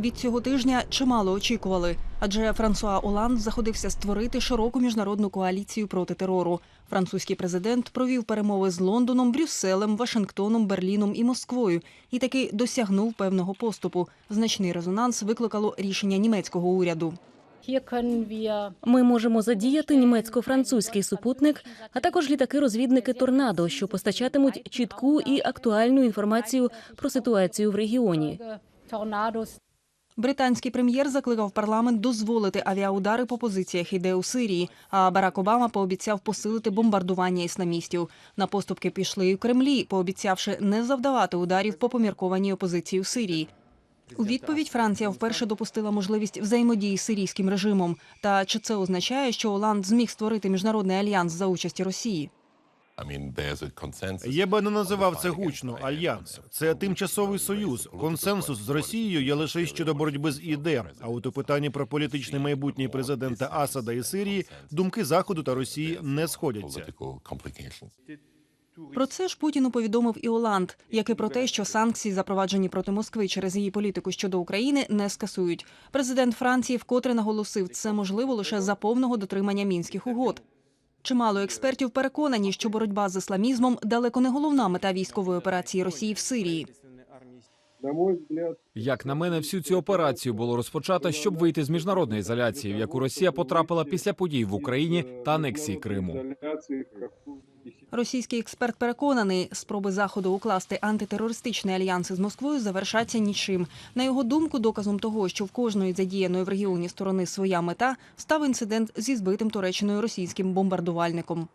Від цього тижня чимало очікували, адже Франсуа Оланд заходився створити широку міжнародну коаліцію проти терору. Французький президент провів перемови з Лондоном, Брюсселем, Вашингтоном, Берліном і Москвою і таки досягнув певного поступу. Значний резонанс викликало рішення німецького уряду. Ми можемо задіяти німецько-французький супутник, а також літаки-розвідники торнадо, що постачатимуть чітку і актуальну інформацію про ситуацію в регіоні. Британський прем'єр закликав парламент дозволити авіаудари по позиціях іде у Сирії. А Барак Обама пообіцяв посилити бомбардування ісламістів. На поступки пішли і в Кремлі, пообіцявши не завдавати ударів по поміркованій опозиції у Сирії. У відповідь Франція вперше допустила можливість взаємодії з сирійським режимом. Та чи це означає, що Оланд зміг створити міжнародний альянс за участі Росії? Я би не називав це гучно альянс. Це тимчасовий союз. Консенсус з Росією є лише щодо боротьби з ІД. А от у питанні про політичне майбутнє президента Асада і Сирії думки Заходу та Росії не сходяться. Про це ж Путіну повідомив і Оланд, як і про те, що санкції, запроваджені проти Москви через її політику щодо України, не скасують. Президент Франції вкотре наголосив, це можливо лише за повного дотримання мінських угод. Чимало експертів переконані, що боротьба з ісламізмом далеко не головна мета військової операції Росії в Сирії. Як на мене, всю цю операцію було розпочато, щоб вийти з міжнародної ізоляції, в яку Росія потрапила після подій в Україні та анексії Криму. Російський експерт переконаний, спроби заходу укласти антитерористичний альянс із Москвою завершаться нічим. На його думку, доказом того, що в кожної задіяної в регіоні сторони своя мета, став інцидент зі збитим Туреччиною російським бомбардувальником.